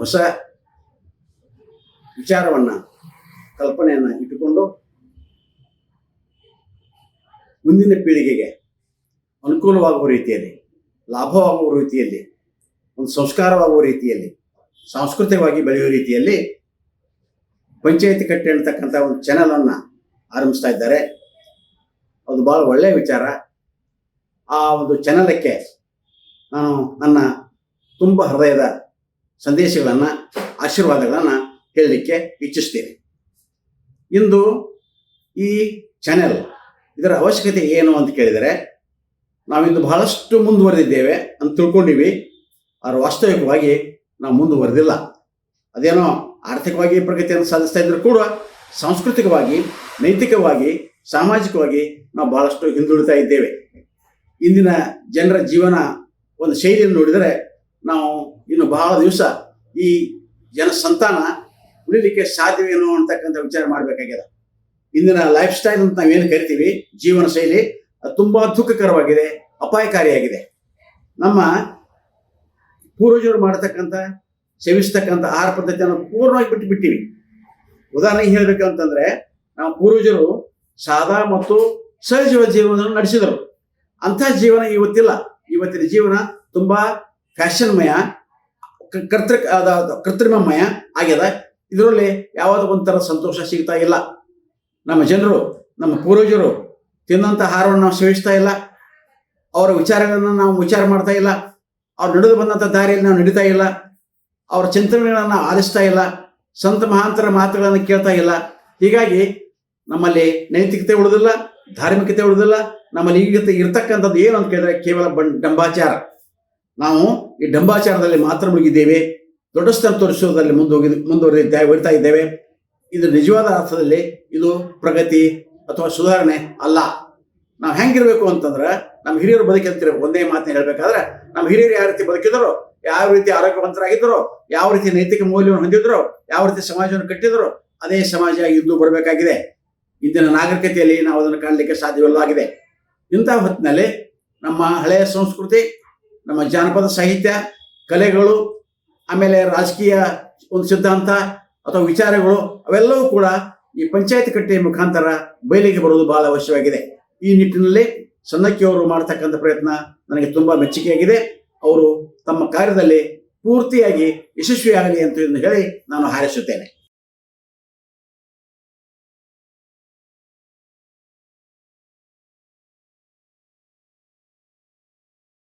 ಹೊಸ ವಿಚಾರವನ್ನು ಕಲ್ಪನೆಯನ್ನು ಇಟ್ಟುಕೊಂಡು ಮುಂದಿನ ಪೀಳಿಗೆಗೆ ಅನುಕೂಲವಾಗುವ ರೀತಿಯಲ್ಲಿ, ಲಾಭವಾಗುವ ರೀತಿಯಲ್ಲಿ, ಒಂದು ಸಂಸ್ಕಾರವಾಗುವ ರೀತಿಯಲ್ಲಿ, ಸಾಂಸ್ಕೃತಿಕವಾಗಿ ಬೆಳೆಯುವ ರೀತಿಯಲ್ಲಿ ಪಂಚಾಯತಿ ಕಟ್ಟೆ ಅಂತಕ್ಕಂಥ ಒಂದು ಚಾನಲನ್ನು ಆರಂಭಿಸ್ತಾ ಇದ್ದಾರೆ. ಅದು ಭಾಳ ಒಳ್ಳೆಯ ವಿಚಾರ. ಆ ಒಂದು ಚಾನಲಕ್ಕೆ ನಾನು ನನ್ನ ತುಂಬ ಹೃದಯದ ಸಂದೇಶಗಳನ್ನು, ಆಶೀರ್ವಾದಗಳನ್ನು ಹೇಳಲಿಕ್ಕೆ ಇಚ್ಛಿಸ್ತೀನಿ. ಇಂದು ಈ ಚಾನೆಲ್ ಇದರ ಅವಶ್ಯಕತೆ ಏನು ಅಂತ ಕೇಳಿದರೆ, ನಾವಿಂದು ಬಹಳಷ್ಟು ಮುಂದುವರೆದಿದ್ದೇವೆ ಅಂತ ತಿಳ್ಕೊಂಡಿವಿ, ಆದರೆ ವಾಸ್ತವಿಕವಾಗಿ ನಾವು ಮುಂದುವರೆದಿಲ್ಲ. ಅದೇನೋ ಆರ್ಥಿಕವಾಗಿ ಪ್ರಗತಿಯನ್ನು ಸಾಧಿಸ್ತಾ ಇದ್ದರೂ ಕೂಡ, ಸಾಂಸ್ಕೃತಿಕವಾಗಿ, ನೈತಿಕವಾಗಿ, ಸಾಮಾಜಿಕವಾಗಿ ನಾವು ಬಹಳಷ್ಟು ಹಿಂದುಳಿತಾ ಇದ್ದೇವೆ. ಇಂದಿನ ಜನರ ಜೀವನ ಒಂದು ಶೈಲಿಯನ್ನು ನೋಡಿದರೆ, ನಾವು ಇನ್ನು ಬಹಳ ದಿವಸ ಈ ಜನ ಸಂತಾನ ಉಳಿಲಿಕ್ಕೆ ಸಾಧ್ಯವೇನೋ ಅಂತಕ್ಕಂಥ ವಿಚಾರ ಮಾಡಬೇಕಾಗಿದೆ. ಇಂದಿನ ಲೈಫ್ ಸ್ಟೈಲ್ ಅಂತ ನಾವೇನು ಕರಿತೀವಿ, ಜೀವನ ಶೈಲಿ ಅದು ತುಂಬ ದುಃಖಕರವಾಗಿದೆ, ಅಪಾಯಕಾರಿಯಾಗಿದೆ. ನಮ್ಮ ಪೂರ್ವಜರು ಮಾಡತಕ್ಕಂಥ, ಸೇವಿಸ್ತಕ್ಕಂಥ ಆಹಾರ ಪದ್ಧತಿಯನ್ನು ಪೂರ್ಣವಾಗಿ ಬಿಟ್ಟು ಬಿಟ್ಟಿವಿ. ಉದಾಹರಣೆಗೆ ಹೇಳಬೇಕು ಅಂತಂದ್ರೆ ನಮ್ಮ ಪೂರ್ವಜರು ಸಾದಾ ಮತ್ತು ಸಹಜ ಜೀವನವನ್ನು ನಡೆಸಿದರು. ಅಂಥ ಜೀವನ ಇವತ್ತಿಲ್ಲ. ಇವತ್ತಿನ ಜೀವನ ತುಂಬಾ ಫ್ಯಾಷನ್ಮಯ ಕರ್ತೃ ಅದ- ಕೃತ್ರಿಮ ಕೃತ್ರಿಮಮಯ ಆಗ್ಯದ. ಇದರಲ್ಲಿ ಯಾವುದೋ ಒಂಥರ ಸಂತೋಷ ಸಿಗ್ತಾ ಇಲ್ಲ. ನಮ್ಮ ಜನರು, ನಮ್ಮ ಪೂರ್ವಜರು ತಿನ್ನಂಥ ಆಹಾರವನ್ನು ನಾವು ಸೇವಿಸ್ತಾ ಇಲ್ಲ. ಅವರ ವಿಚಾರಗಳನ್ನು ನಾವು ವಿಚಾರ ಮಾಡ್ತಾ ಇಲ್ಲ. ಅವ್ರು ನಡೆದು ಬಂದಂಥ ದಾರಿಯಲ್ಲಿ ನಾವು ನಡೀತಾ ಇಲ್ಲ. ಅವರ ಚಿಂತನೆಗಳನ್ನು ಆಲಿಸ್ತಾ ಇಲ್ಲ. ಸಂತ ಮಹಾಂತರ ಮಾತುಗಳನ್ನು ಕೇಳ್ತಾ ಇಲ್ಲ. ಹೀಗಾಗಿ ನಮ್ಮಲ್ಲಿ ನೈತಿಕತೆ ಉಳಿದಿಲ್ಲ, ಧಾರ್ಮಿಕತೆ ಉಳಿದಿಲ್ಲ. ನಮ್ಮಲ್ಲಿ ಈಗ ಇರ್ತಕ್ಕಂಥದ್ದು ಏನು ಅಂತ ಕೇಳಿದ್ರೆ ಕೇವಲ ಬಂ ಡಂಬಾಚಾರ. ನಾವು ಈ ಡಂಬಾಚಾರದಲ್ಲಿ ಮಾತ್ರ ಮುಳುಗಿದ್ದೇವೆ ದೊಡ್ಡಸ್ತನ ತೋರಿಸುವುದರಲ್ಲಿ ಮುಂದೋಗಿ ಮುಂದುವರಿದಿದ್ದೇವೆ ಹೋಗ್ತಾ ಇದ್ದೇವೆ. ಇದು ನಿಜವಾದ ಅರ್ಥದಲ್ಲಿ ಇದು ಪ್ರಗತಿ ಅಥವಾ ಸುಧಾರಣೆ ಅಲ್ಲ. ನಾವು ಹೆಂಗಿರ್ಬೇಕು ಅಂತಂದ್ರೆ ನಮ್ಮ ಹಿರಿಯರು ಬದುಕಿರ್ತೀರ, ಒಂದೇ ಮಾತನ್ನ ಹೇಳ್ಬೇಕಾದ್ರೆ, ನಮ್ಮ ಹಿರಿಯರು ಯಾವ ರೀತಿ ಬದುಕಿದ್ರು, ಯಾವ ರೀತಿ ಆರೋಗ್ಯವಂತರಾಗಿದ್ದರು ಯಾವ ರೀತಿ ನೈತಿಕ ಮೌಲ್ಯವನ್ನು ಹೊಂದಿದ್ರು, ಯಾವ ರೀತಿ ಸಮಾಜವನ್ನು ಕಟ್ಟಿದ್ರು, ಅದೇ ಸಮಾಜ ಇದ್ದು ಬರಬೇಕಾಗಿದೆ. ಇಂದಿನ ನಾಗರಿಕತೆಯಲ್ಲಿ ನಾವು ಅದನ್ನು ಕಾಣಲಿಕ್ಕೆ ಸಾಧ್ಯವಿಲ್ಲವಾಗಿದೆ. ಇಂತಹ ಹೊತ್ತಿನಲ್ಲಿ ನಮ್ಮ ಹಳೆಯ ಸಂಸ್ಕೃತಿ ನಮ್ಮ ಜಾನಪದ ಸಾಹಿತ್ಯ, ಕಲೆಗಳು, ಆಮೇಲೆ ರಾಜಕೀಯ ಒಂದು ಸಿದ್ಧಾಂತ ಅಥವಾ ವಿಚಾರಗಳು, ಅವೆಲ್ಲವೂ ಕೂಡ ಈ ಪಂಚಾಯತ್ ಕಟ್ಟೆಯ ಮುಖಾಂತರ ಬಯಲಿಗೆ ಬರುವುದು ಬಹಳ ಅವಶ್ಯವಾಗಿದೆ. ಈ ನಿಟ್ಟಿನಲ್ಲಿ ಸನ್ನಕ್ಕಿಯವರು ಮಾಡತಕ್ಕಂಥ ಪ್ರಯತ್ನ ನನಗೆ ತುಂಬಾ ಮೆಚ್ಚುಗೆಯಾಗಿದೆ. ಅವರು ತಮ್ಮ ಕಾರ್ಯದಲ್ಲಿ ಪೂರ್ತಿಯಾಗಿ ಯಶಸ್ವಿಯಾಗಲಿ ಅಂತ ಹೇಳಿ ನಾನು ಹಾರೈಸುತ್ತೇನೆ.